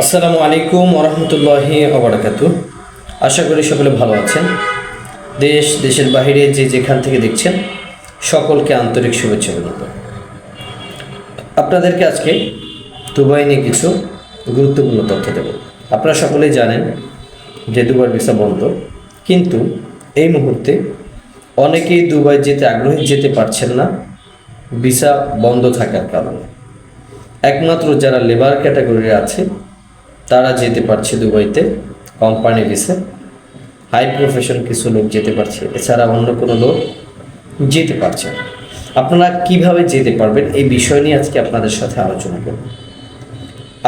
আসসালামু আলাইকুম ওরহমতুল্লাহি ওবরাকাত। আশা করি সকলে ভালো আছেন। দেশ, দেশের বাইরে যে যেখান থেকে দেখছেন, সকলকে আন্তরিক শুভেচ্ছা অভিনন্দন আপনাদেরকে আজকে দুবাই নিয়ে কিছু গুরুত্বপূর্ণ তথ্য দেব। আপনারা সকলেই জানেন যে দুবার ভিসা বন্ধ, কিন্তু এই মুহূর্তে অনেকেই দুবাই যেতে আগ্রহী, যেতে পারছেন না, ভিসা বন্ধ থাকার কারণে। একমাত্র যারা লেবার ক্যাটাগরি আছে তারা যেতে পারছে দুবাইতে কোম্পানি ভিসে হাই প্রফেশন কিছু লোক যেতে পারছে, এছাড়া অন্য কোনো লোক যেতে পারছে। আপনারা কীভাবে যেতে পারবেন এই বিষয় নিয়ে আজকে আপনাদের সাথে আলোচনা করব।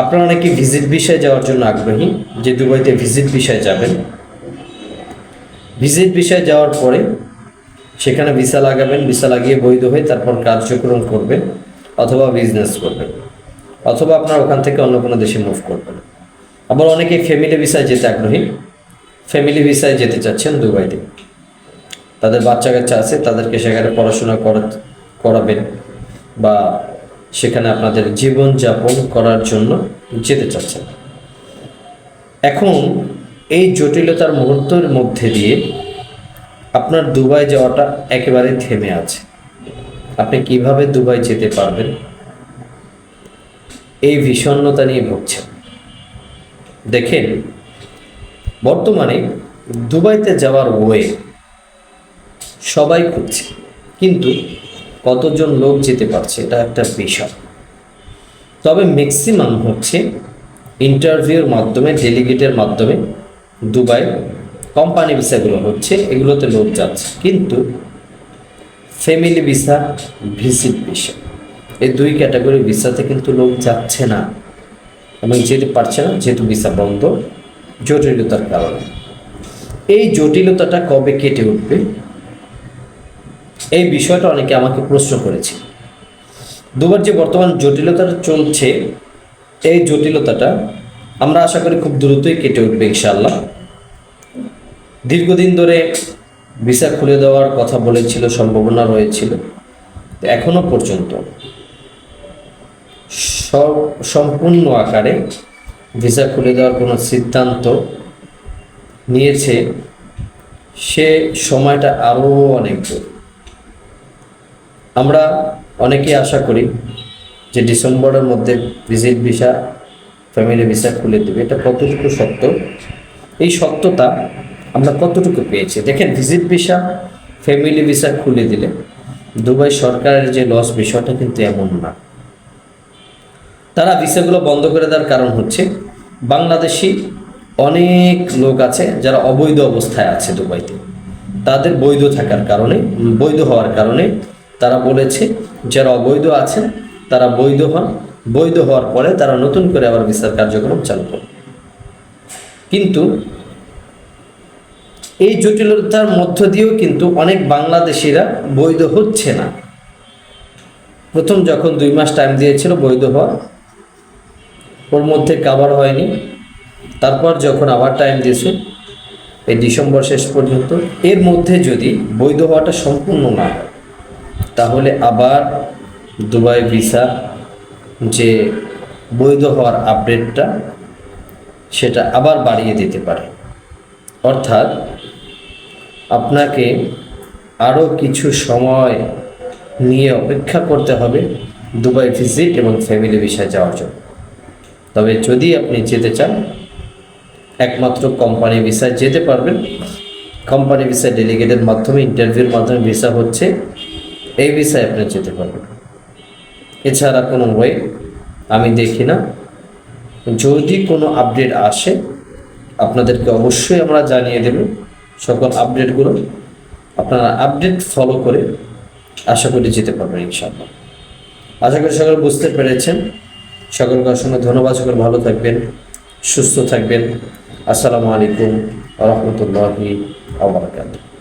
আপনারা অনেকে ভিজিট বিষয়ে যাওয়ার জন্য আগ্রহী, যে দুবাইতে ভিজিট বিষয়ে যাবেন। ভিজিট বিষয়ে যাওয়ার পরে সেখানে ভিসা লাগাবেন ভিসা লাগিয়ে বৈধ হয়ে তারপর কার্যক্রম করবেন, অথবা বিজনেস করবেন, অথবা আপনারা ওখান থেকে অন্য কোনো দেশে মুভ করবেন। আবার অনেকে ফ্যামিলি ভিসায় যেতে আগ্রহী। ফ্যামিলি ভিসায় যেতে চাচ্ছেন দুবাইতে। তাদের বাচ্চা কাচ্চা আছে, তাদেরকে সেখানে পড়াশোনা করা- করাবেন বা সেখানে আপনাদের জীবন যাপন করার জন্য যেতে চাচ্ছেন। এখন এই জটিলতার মুহূর্তের মধ্যে দিয়ে আপনার দুবাই যাওয়াটা একেবারে থেমে আছে। আপনি কীভাবে দুবাই যেতে পারবেন? এই বিষণ্ণতা নিয়ে ভুগছেন। দেখেন, বর্তমানে দুবাইতে যাওয়ার ওয়ে সবাই খুঁজছে, কিন্তু কতজন লোক যেতে পারছে এটা একটা বিষয়। তবে ম্যাক্সিমাম হচ্ছে ইন্টারভিউর মাধ্যমে ডেলিগেটের মাধ্যমে দুবাই কোম্পানি ভিসাগুলো হচ্ছে, এগুলোতে লোক যাচ্ছে। কিন্তু ফ্যামিলি ভিসা ভিজিট ভিসা এই দুই ক্যাটাগরি ভিসাতে কিন্তু লোক যাচ্ছে না। এবং যেতে পারছে না, যেহেতু ভিসা বন্ধ, জটিলতার কারণে। এই জটিলতাটা কবে কেটে উঠবে? এই বিষয়টা অনেকে আমাকে প্রশ্ন করেছে। দুবার যে বর্তমান জটিলতাটা চলছে, এই জটিলতাটা আমরা আশা করি খুব দ্রুতই কেটে উঠবে ইনশাল্লাহ দীর্ঘদিন ধরে ভিসা খুলে দেওয়ার কথা বলেছিল, সম্ভাবনা রয়েছিল। এখনও পর্যন্ত সব- সম্পূর্ণ আকারে ভিসা খুলে দেওয়ার কোনো সিদ্ধান্ত নিয়েছে, সে সময়টা আরও অনেক আমরা অনেকেই আশা করি যে ডিসেম্বরের মধ্যে ভিজিট ভিসা, ফ্যামিলি ভিসা খুলে দেবে। এটা কতটুকু সত্য? এই সত্যতা আমরা কতটুকু পেয়েছি? দেখেন, ভিজিট ভিসা, ফ্যামিলি ভিসা খুলে দিলে দুবাই সরকারের যে লস বিষয়টা কিন্তু এমন না। তারা ভিসাগুলো বন্ধ করে দেওয়ার কারণ হচ্ছে বাংলাদেশি অনেক লোক আছে যারা অবৈধ অবস্থায় আছে দুবাইতে। তাদের বৈধ থাকার কারণে, বৈধ হওয়ার কারণে তারা বলেছে, যারা অবৈধ আছেন তারা বৈধ হন। বৈধ হওয়ার পরে তারা নতুন করে আবার ভিসার কার্যক্রম চালু করে কিন্তু এই জটিলতার মধ্য দিয়েও কিন্তু অনেক বাংলাদেশিরা বৈধ হচ্ছে না। প্রথম যখন দুই মাস টাইম দিয়েছিল বৈধ হওয়া ওর মধ্যে কাভার হয়নি। তারপর যখন আবার টাইম দিয়েছে, এই ডিসেম্বর শেষ পর্যন্ত, এর মধ্যে যদি বৈধ হওয়াটা সম্পূর্ণ না হয়, তাহলে আবার দুবাই ভিসা যে বৈধ হওয়ার আপডেটটা সেটা আবার বাড়িয়ে দিতে পারে। অর্থাৎ আপনাকে আরও কিছু সময় নিয়ে অপেক্ষা করতে হবে দুবাই ভিজিট এবং ফ্যামিলি ভিসায় যাওয়ার জন্য। তবে যদি আপনি যেতে চান, একমাত্র কোম্পানি ভিসায় যেতে পারবেন। কোম্পানি ভিসা ডেলিগেটের মাধ্যমে, ইন্টারভিউর মাধ্যমে ভিসা হচ্ছে, এই ভিসায় আপনি যেতে পারবেন। এছাড়া কোনো ওয়ে আমি দেখি না। যদি কোনো আপডেট আসে, আপনাদেরকে অবশ্যই আমরা জানিয়ে দেব সকল আপডেটগুলো। আপনারা আপডেট ফলো করে আশা করি যেতে পারবেন ইনশাআল্লাহ। আশা করি সকল বুঝতে পেরেছেন। সকলকে অসংখ্য ধন্যবাদ সকল ভালো থাকবেন সুস্থ থাকবেন। আসসালামু আলাইকুম রহমতুল্লাহি আবরাকাতুহ